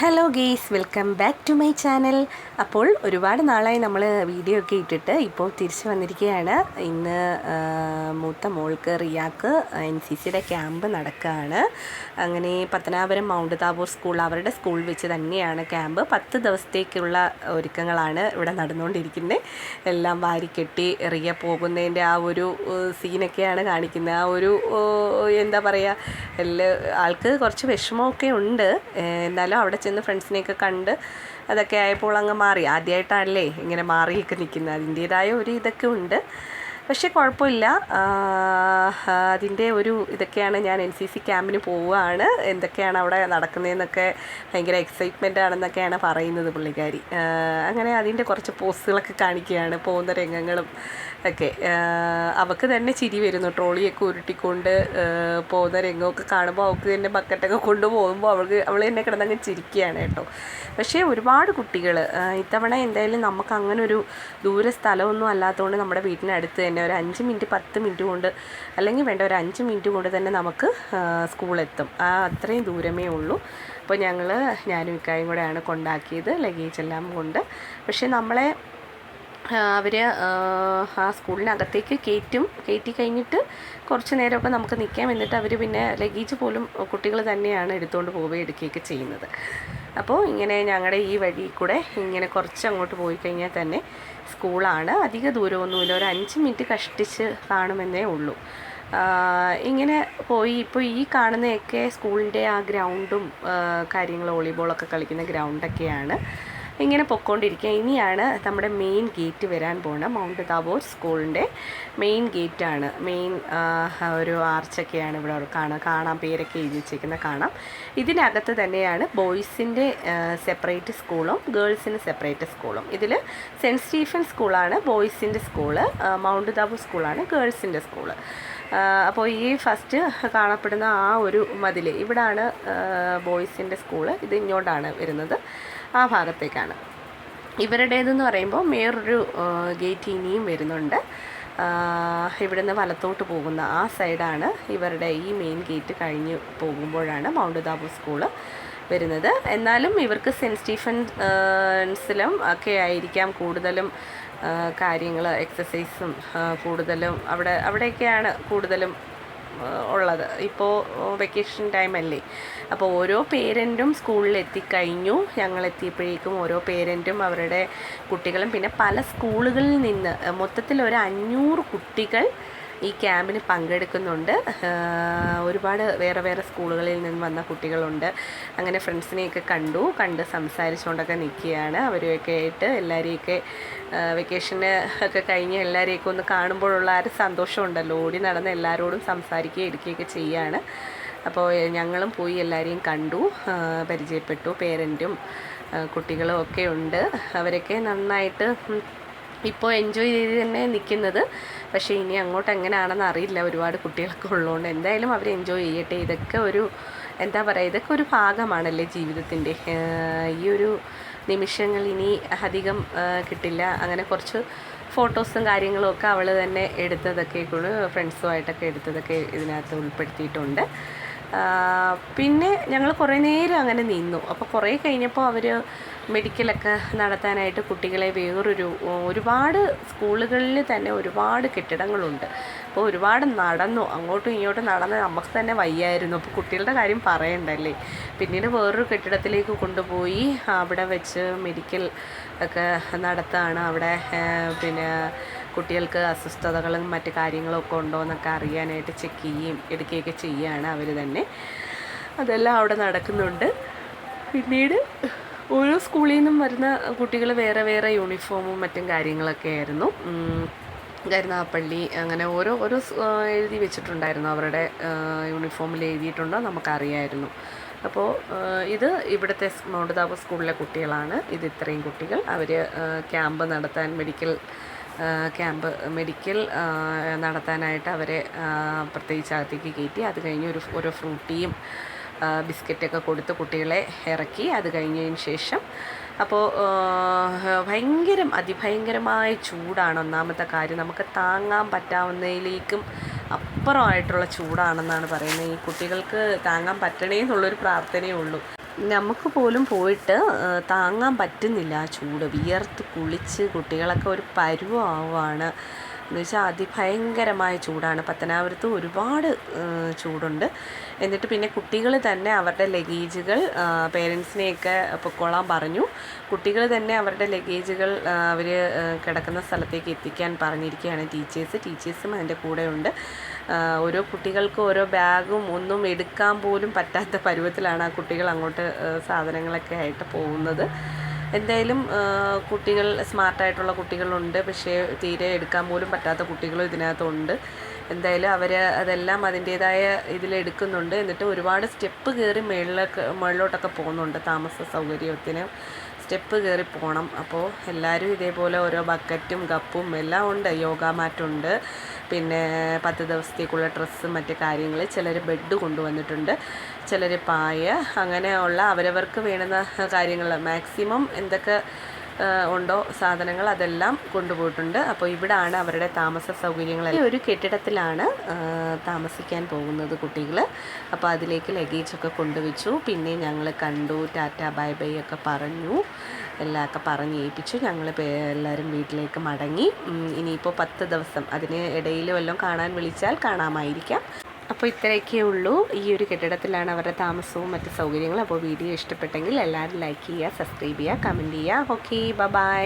Hello guys welcome back to my channel അപ്പോൾ ഒരുപാട് നാളായി നമ്മൾ വീഡിയോ ഒക്കെ ഇട്ടിട്ട് ഇപ്പോൾ തിരിച്ചു വന്നിരിക്കുകയാണ്. ഇന്ന് മൂത്ത മോൾക്ക് റിയാക്ക് എൻ സി സിയുടെ ക്യാമ്പ് നടക്കുകയാണ് അങ്ങനെ പത്തനാപുരം മൗണ്ട് താബൂർ സ്കൂൾ അവരുടെ സ്കൂൾ വെച്ച് തന്നെയാണ് ക്യാമ്പ്. പത്ത് ദിവസത്തേക്കുള്ള ഒരുക്കങ്ങളാണ് ഇവിടെ നടന്നുകൊണ്ടിരിക്കുന്നത് എല്ലാം വാരിക്കെട്ടി റിയ പോകുന്നതിന്റെ ആ ഒരു സീനൊക്കെയാണ് കാണിക്കുന്നത് ആ ഒരു എന്താ പറയുക എല്ലാ ആൾക്ക് കുറച്ച് വിഷമമൊക്കെ ഉണ്ട്. എന്നാലും അവിടെ ചെന്ന് ഫ്രണ്ട്സിനെയൊക്കെ കണ്ട് അതൊക്കെ ആയപ്പോൾ അങ്ങ് മാറി. ആദ്യമായിട്ടാണല്ലേ ഇങ്ങനെ മാറിയൊക്കെ നിൽക്കുന്നത്. അതിന്റേതായ ഒരു ഇതൊക്കെ ഉണ്ട്. പക്ഷേ കുഴപ്പമില്ല. അതിന്റെ ഒരു ഇതൊക്കെയാണ് ഞാൻ എൻ സി സി ക്യാമ്പിന് പോവുകയാണ്. എന്തൊക്കെയാണ് അവിടെ നടക്കുന്നതെന്നൊക്കെ ഭയങ്കര എക്സൈറ്റ്മെന്റ് ആണെന്നൊക്കെയാണ് പറയുന്നത് പുള്ളിക്കാരി. അങ്ങനെ അതിന്റെ കുറച്ച് പോസ്റ്റുകളൊക്കെ കാണിക്കുകയാണ് പോകുന്ന രംഗങ്ങളും ഒക്കെ. അവൾക്ക് തന്നെ ചിരി വരുന്നു. ട്രോളിയൊക്കെ ഉരുട്ടിക്കൊണ്ട് പോകുന്ന രംഗമൊക്കെ കാണുമ്പോൾ അവൾക്ക് തന്നെ ബക്കറ്റൊക്കെ കൊണ്ടുപോകുമ്പോൾ അവൾക്ക് അവൾ തന്നെ കിടന്നങ്ങ് ചിരിക്കുകയാണ് കേട്ടോ. പക്ഷേ ഒരുപാട് കുട്ടികൾ ഇത്തവണ എന്തായാലും നമുക്ക് അങ്ങനെ ഒരു സ്ഥലമൊന്നും അല്ലാത്തതുകൊണ്ട് നമ്മുടെ വീട്ടിനടുത്ത് തന്നെ ഒരു അഞ്ച് മിനിറ്റ് പത്ത് മിനിറ്റ് കൊണ്ട് അല്ലെങ്കിൽ വേണ്ട ഒരു അഞ്ച് മിനിറ്റ് കൊണ്ട് തന്നെ നമുക്ക് സ്കൂളെത്തും. ആ അത്രയും ദൂരമേ ഉള്ളൂ. അപ്പോൾ ഞങ്ങൾ ഞാനും ഇക്കായും കൂടെയാണ് കൊണ്ടാക്കിയത് ലഗേജ് എല്ലാം കൊണ്ട്. പക്ഷേ നമ്മളെ അവർ ആ സ്കൂളിനകത്തേക്ക് കയറ്റും. കയറ്റി കഴിഞ്ഞിട്ട് കുറച്ച് നേരമൊക്കെ നമുക്ക് നിൽക്കാം. എന്നിട്ട് അവർ പിന്നെ ലഗേജ് പോലും കുട്ടികൾ തന്നെയാണ് എടുത്തുകൊണ്ട് പോവുകയും എടുക്കുകയൊക്കെ ചെയ്യുന്നത്. അപ്പോൾ ഇങ്ങനെ ഞങ്ങളുടെ ഈ വഴി കൂടെ ഇങ്ങനെ കുറച്ച് അങ്ങോട്ട് പോയി കഴിഞ്ഞാൽ തന്നെ സ്കൂളാണ്. അധിക ദൂരമൊന്നുമില്ല. ഒരു അഞ്ച് മിനിറ്റ് കഷ്ടിച്ച് കാണുമെന്നേ ഉള്ളൂ. ഇങ്ങനെ പോയി. ഇപ്പോൾ ഈ കാണുന്നതൊക്കെ സ്കൂളിന്റെ ആ ഗ്രൗണ്ടും കാര്യങ്ങൾ വോളിബോളൊക്കെ കളിക്കുന്ന ഗ്രൗണ്ടൊക്കെയാണ്. ഇങ്ങനെ പൊക്കോണ്ടിരിക്കുക. ഇനിയാണ് നമ്മുടെ മെയിൻ ഗേറ്റ് വരാൻ പോണ മൗണ്ട് താബോർ സ്കൂളിന്റെ മെയിൻ ഗേറ്റാണ് മെയിൻ ഒരു ആർച്ചൊക്കെയാണ് ഇവിടെ കാണാം കാണാം പേരൊക്കെ എഴുതി കാണാം. ഇതിനകത്ത് തന്നെയാണ് ബോയ്സിന്റെ സെപ്പറേറ്റ് സ്കൂളും ഗേൾസിന് സെപ്പറേറ്റ് സ്കൂളും ഇതിൽ സെന്റ് സ്റ്റീഫൻ സ്കൂളാണ് ബോയ്സിന്റെ സ്കൂൾ മൗണ്ട് താബോർ സ്കൂളാണ് ഗേൾസിന്റെ സ്കൂൾ അപ്പോൾ ഈ ഫസ്റ്റ് കാണപ്പെടുന്ന ആ ഒരു മതിൽ ഇവിടാണ് ബോയ്സിന്റെ സ്കൂൾ ഇത് ഇങ്ങോട്ടാണ് വരുന്നത്. ആ ഭാഗത്തേക്കാണ്. ഇവരുടേതെന്ന് പറയുമ്പോൾ വേറൊരു ഗേറ്റ് ഇനിയും വരുന്നുണ്ട്. ഇവിടുന്ന് വലത്തോട്ട് പോകുന്ന ആ സൈഡാണ് ഇവരുടെ ഈ മെയിൻ ഗേറ്റ് കഴിഞ്ഞ് പോകുമ്പോഴാണ് മൗണ്ട് ദാബു സ്കൂൾ വരുന്നത്. എന്നാലും ഇവർക്ക് സെന്റ് സ്റ്റീഫൻസിലും ഒക്കെ ആയിരിക്കാം കൂടുതലും കാര്യങ്ങൾ എക്സസൈസും കൂടുതലും അവിടെ അവിടെയൊക്കെയാണ് കൂടുതലും ഉള്ളത്. ഇപ്പോൾ വെക്കേഷൻ ടൈം അല്ലേ? അപ്പോൾ ഓരോ പേരന്റും സ്കൂളിൽ എത്തിക്കഴിഞ്ഞു. ഞങ്ങൾ എത്തിയപ്പോഴേക്കും ഓരോ പേരന്റും അവരുടെ കുട്ടികളും പിന്നെ പല സ്കൂളുകളിൽ നിന്ന് മൊത്തത്തിൽ ഒരു അഞ്ഞൂറ് കുട്ടികൾ ഈ ക്യാമ്പിന് പങ്കെടുക്കുന്നുണ്ട്. ഒരുപാട് വേറെ വേറെ സ്കൂളുകളിൽ നിന്ന് വന്ന കുട്ടികളുണ്ട്. അങ്ങനെ ഫ്രണ്ട്സിനെയൊക്കെ കണ്ടു കണ്ട് സംസാരിച്ചുകൊണ്ടൊക്കെ നിൽക്കുകയാണ്. അവരെയൊക്കെ ആയിട്ട് എല്ലാവരെയൊക്കെ വെക്കേഷന് ഒക്കെ കഴിഞ്ഞ് എല്ലാവരെയൊക്കെ ഒന്ന് കാണുമ്പോഴുള്ള ആ ഒരു സന്തോഷമുണ്ടല്ലോ. ഓടി നടന്ന് എല്ലാവരോടും സംസാരിക്കുകയും എടുക്കുകയൊക്കെ ചെയ്യുകയാണ് അപ്പോൾ ഞങ്ങളും പോയി എല്ലാവരെയും കണ്ടു പരിചയപ്പെട്ടു. പേരന്റും കുട്ടികളും ഒക്കെ ഉണ്ട്. അവരൊക്കെ നന്നായിട്ട് ഇപ്പോൾ എൻജോയ് ചെയ്ത് തന്നെ നിൽക്കുന്നത്. പക്ഷേ ഇനി അങ്ങോട്ട് എങ്ങനെയാണെന്ന് അറിയില്ല. ഒരുപാട് കുട്ടികളൊക്കെ ഉള്ളതുകൊണ്ട് എന്തായാലും അവർ എൻജോയ് ചെയ്യട്ടെ. ഇതൊക്കെ ഒരു എന്താ പറയുക ഇതൊക്കെ ഒരു ഭാഗമാണല്ലേ ജീവിതത്തിന്റെ. ഈ ഒരു നിമിഷങ്ങൾ ഇനി അധികം കിട്ടില്ല. അങ്ങനെ കുറച്ച് ഫോട്ടോസും കാര്യങ്ങളും ഒക്കെ അവൾ തന്നെ എടുത്തതൊക്കെ ഫ്രണ്ട്സുമായിട്ടൊക്കെ എടുത്തതൊക്കെ ഇതിനകത്ത് ഉൾപ്പെടുത്തിയിട്ടുണ്ട്. പിന്നെ ഞങ്ങൾ കുറേ നേരം അങ്ങനെ നിന്നു. അപ്പോൾ കുറേ കഴിഞ്ഞപ്പോൾ അവർ മെഡിക്കലൊക്കെ നടത്താനായിട്ട് കുട്ടികളെ വേറൊരു ഒരുപാട് സ്കൂളുകളിൽ തന്നെ ഒരുപാട് കെട്ടിടങ്ങളുണ്ട്. അപ്പോൾ ഒരുപാട് നടന്നു. അങ്ങോട്ടും ഇങ്ങോട്ടും നടന്ന് നമുക്ക് തന്നെ വയ്യായിരുന്നു. അപ്പോൾ കുട്ടികളുടെ കാര്യം പറയണ്ടല്ലേ? പിന്നീട് വേറൊരു കെട്ടിടത്തിലേക്ക് കൊണ്ടുപോയി അവിടെ വെച്ച് മെഡിക്കൽ ഒക്കെ നടത്താണ്. അവിടെ പിന്നെ കുട്ടികൾക്ക് അസ്വസ്ഥതകളും മറ്റു കാര്യങ്ങളൊക്കെ ഉണ്ടോ എന്നൊക്കെ അറിയാനായിട്ട് ചെക്ക് ചെയ്യുകയും എടുക്കുകയൊക്കെ ചെയ്യുകയാണ് അവർ തന്നെ. അതെല്ലാം അവിടെ നടക്കുന്നുണ്ട്. പിന്നീട് ഓരോ സ്കൂളിൽ നിന്നും വരുന്ന കുട്ടികൾ വേറെ വേറെ യൂണിഫോമും മറ്റും കാര്യങ്ങളൊക്കെ ആയിരുന്നു. കരുനാപ്പള്ളി അങ്ങനെ ഓരോ ഓരോ എഴുതി വെച്ചിട്ടുണ്ടായിരുന്നു. അവരുടെ യൂണിഫോമിൽ എഴുതിയിട്ടുണ്ടോ നമുക്കറിയായിരുന്നു. അപ്പോൾ ഇത് ഇവിടുത്തെ മൗണ്ട് സ്കൂളിലെ കുട്ടികളാണ്. ഇത് ഇത്രയും കുട്ടികൾ. അവർ ക്യാമ്പ് നടത്താൻ മെഡിക്കൽ ക്യാമ്പ് മെഡിക്കൽ നടത്താനായിട്ട് അവരെ പ്രത്യേകിച്ച് അകത്തേക്ക് കയറ്റി. അത് കഴിഞ്ഞ് ഒരു ഓരോ ഫ്രൂട്ടിയും ബിസ്ക്കറ്റൊക്കെ കൊടുത്ത് കുട്ടികളെ ഇറക്കി. അത് കഴിഞ്ഞതിന് ശേഷം അപ്പോൾ ഭയങ്കരം അതിഭയങ്കരമായ ചൂടാണ്. ഒന്നാമത്തെ കാര്യം നമുക്ക് താങ്ങാൻ പറ്റാവുന്നതിലേക്കും അപ്പുറമായിട്ടുള്ള ചൂടാണെന്നാണ് പറയുന്നത്. ഈ കുട്ടികൾക്ക് താങ്ങാൻ പറ്റണേ എന്നുള്ളൊരു പ്രാർത്ഥനയേ ഉള്ളൂ. നമുക്ക് പോലും പോയിട്ട് താങ്ങാൻ പറ്റുന്നില്ല ആ ചൂട്. വിയർത്ത് കുളിച്ച് കുട്ടികളൊക്കെ ഒരു പരുവമാവുകയാണ് എന്ന് വെച്ചാൽ അതിഭയങ്കരമായ ചൂടാണ്. പത്തനാപുരത്ത് ഒരുപാട് ചൂടുണ്ട്. എന്നിട്ട് പിന്നെ കുട്ടികൾ തന്നെ അവരുടെ ലഗേജുകൾ പേരൻസിനെയൊക്കെ പൊക്കോളാൻ പറഞ്ഞു. കുട്ടികൾ തന്നെ അവരുടെ ലഗേജുകൾ അവർ കിടക്കുന്ന സ്ഥലത്തേക്ക് എത്തിക്കാൻ പറഞ്ഞിരിക്കുകയാണ് ടീച്ചേഴ്സ്. ടീച്ചേഴ്സും അതിന്റെ കൂടെ ഉണ്ട് ഓരോ കുട്ടികൾക്കും ഓരോ ബാഗും ഒന്നും എടുക്കാൻ പോലും പറ്റാത്ത പരുവത്തിലാണ് ആ കുട്ടികൾ അങ്ങോട്ട് സാധനങ്ങളൊക്കെ ആയിട്ട് പോകുന്നത്. എന്തായാലും കുട്ടികൾ സ്മാർട്ടായിട്ടുള്ള കുട്ടികളുണ്ട്. പക്ഷേ തീരെ എടുക്കാൻ പോലും പറ്റാത്ത കുട്ടികളും ഇതിനകത്തുണ്ട്. എന്തായാലും അവർ അതെല്ലാം അതിന്റേതായ ഇതിലെടുക്കുന്നുണ്ട് എന്നിട്ട് ഒരുപാട് സ്റ്റെപ്പ് കയറി മുകളിലൊക്കെ മുകളിലോട്ടൊക്കെ പോകുന്നുണ്ട് താമസ സൗകര്യത്തിന്. സ്റ്റെപ്പ് കയറി പോകണം അപ്പോൾ എല്ലാവരും ഇതേപോലെ ഓരോ ബക്കറ്റും കപ്പും എല്ലാം ഉണ്ട്. യോഗ മാറ്റുണ്ട് പിന്നെ പത്ത് ദിവസത്തേക്കുള്ള ഡ്രസ്സും മറ്റു കാര്യങ്ങൾ ചിലർ ബെഡ് കൊണ്ടുവന്നിട്ടുണ്ട്. ചിലർ പായ അങ്ങനെയുള്ള അവരവർക്ക് വേണ്ടുന്ന കാര്യങ്ങൾ മാക്സിമം എന്തൊക്കെ ഉണ്ടോ സാധനങ്ങൾ അതെല്ലാം കൊണ്ടുപോയിട്ടുണ്ട്. അപ്പോൾ ഇവിടാണ് അവരുടെ താമസ സൗകര്യങ്ങൾ. ഈ ഒരു കെട്ടിടത്തിലാണ് താമസിക്കാൻ പോകുന്നത് കുട്ടികൾ അപ്പോൾ അതിലേക്ക് ലഗേജൊക്കെ കൊണ്ടുവച്ചു. പിന്നെ ഞങ്ങൾ കണ്ടു ടാറ്റ ബൈ ബൈ ഒക്കെ പറഞ്ഞു എല്ലാമൊക്കെ പറഞ്ഞ് ഏൽപ്പിച്ചു. ഞങ്ങൾ എല്ലാവരും വീട്ടിലേക്ക് മടങ്ങി. ഇനിയിപ്പോൾ പത്ത് ദിവസം അതിന് ഇടയിൽ വല്ലതും കാണാൻ വിളിച്ചാൽ കാണാമായിരിക്കാം. അപ്പോൾ ഇത്രയൊക്കെ ഉള്ളൂ. ഈ ഒരു കെട്ടിടത്തിലാണ് അവരുടെ താമസവും മറ്റ് സൗകര്യങ്ങളും. അപ്പോൾ വീഡിയോ ഇഷ്ടപ്പെട്ടെങ്കിൽ എല്ലാവരും ലൈക്ക് ചെയ്യുക സബ്സ്ക്രൈബ് ചെയ്യുക കമന്റ് ചെയ്യുക. Okay bye